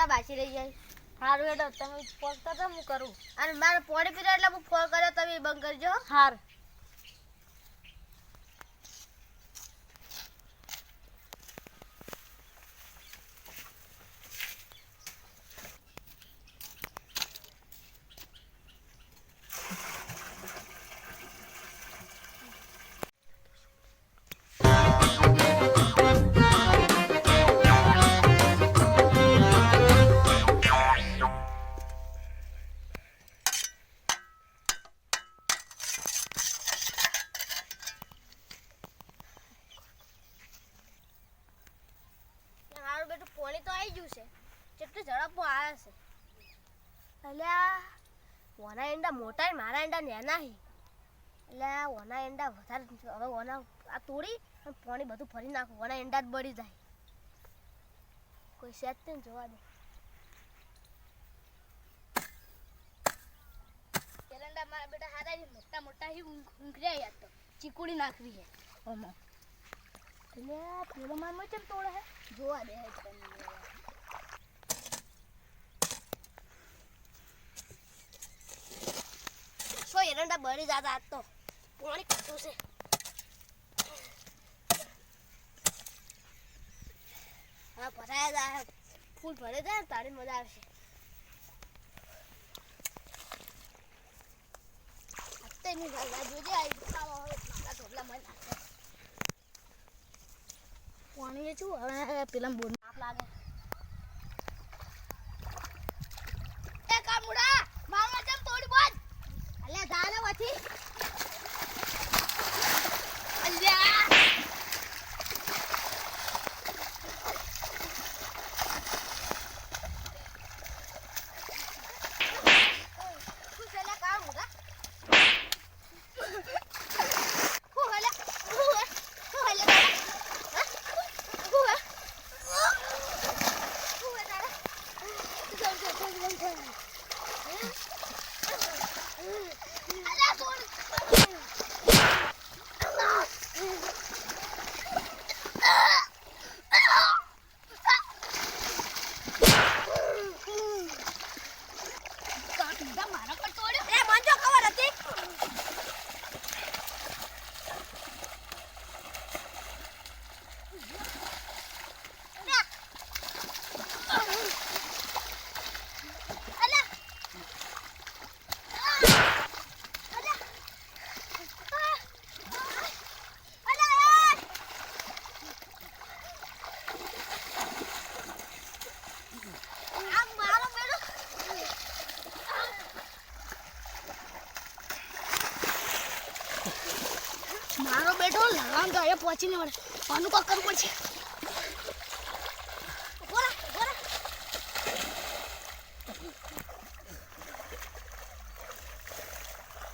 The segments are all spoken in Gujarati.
મારા બાસી રહી જાય. હારું હેડો, તમે ફોન કરો હું કરું. અને મારે પોણી પીરા એટલે હું ફોન કર્યો, તમે બંધ કરજો. હાર. બેટું પોણી તો આવી ગયું છે. જેટલું ઝડપો આવે છે. અલ્યા, ઓના એંડા મોટા મારા એંડા નેના હી. એટલે ઓના એંડા વધારે હવે ઓના આ તોડી અને પોણી બધું ભરી નાખું. ઓના એંડા જ બળી જાય. કોઈ સેજ ને જોવા દે. એરંડા મારા બેટા હારા મોટા મોટા હી ઊંઘર્યા યાર તો. ચીકુડી નાખવી હે. ઓમાં. એટલે પેલો મારનો ચમ તોડે હે? જોવા દે સો એરંડા બળી જાતા આજ તો? પાણી કાઢું છે. હા, ભરાયા જાય ફૂલ ભરે જાય તારી મજા આવશે. ગંગા જોજે આવી ખાવા હવે મારા ઢોકલા મને નાખે. પાણી વેચું હવે પેલા બોર નાપ લાગે. એ કામુડા મારવા જમ તોડી બોલ. અલ્યા ધારે વથી અલ્યા શું છે લે કામુડા હું હલે હું હે હું હલે દાદા હું હે હું હે દાદા જમ જમ જમ જમ જમ અલ્યા છોડ મારા પર તોડ્યો એ મંજો ખબર હતી મારો બેટો લગામ તો અહીંયા પહોંચીને વળે. આનું કોક કરવું પડશે. મારો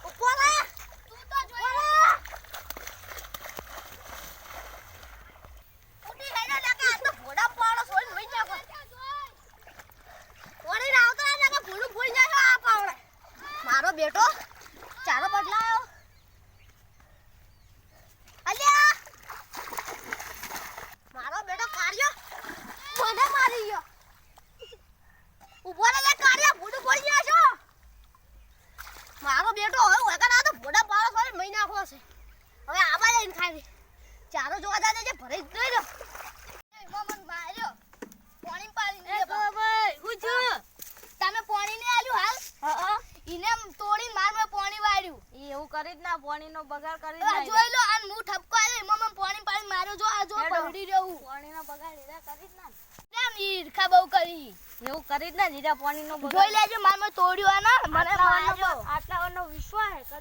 બેટો ચારો તું તો જોઈ ઉઠી હેડા લાગે આ તો ભોડા પાડો સોઈ મઈ નાખો કોણી રાવ તો આ લાગે ભોડું ભૂલ જાય આ પાવડે મારો બેટો ચારો બદલાયો અલ્યા મારો બેટો કાર્યો મને મારી ગયો ઊભો રહે કાર્ય ભૂડું પડી ગયા છો. મારો બેટો હવે વગર આ તો ભોડા પાડો સોઈ મઈ નાખો છે હવે લઈને ખાવી ચારો જોવા ભરી જ મમન માર્યો પાણી પાડી એ ભાઈ હું છું? તમે પાણી ને આલ્યું હાલ? હા ઈને તોડી માર મેં પાણી વાળ્યું. એ એવું કરી જ ના પાણીનો બગાડ કરી ના જોઈ લો આ હું ઠપકો આવ્યો એમાં પાણી પાણી માર્યો જો આ જો. પડી રહ્યું. પાણીનો બગાડ એરા કરી જ ના. કેમ ઈર્ખા બહુ કરી. એવું કરી જ ના જીરા પાણીનો જોઈ બગાડ લેજો માર મે તોડ્યો આ ના મને વારનો- આટલા વારનો વિશ્વાસ હે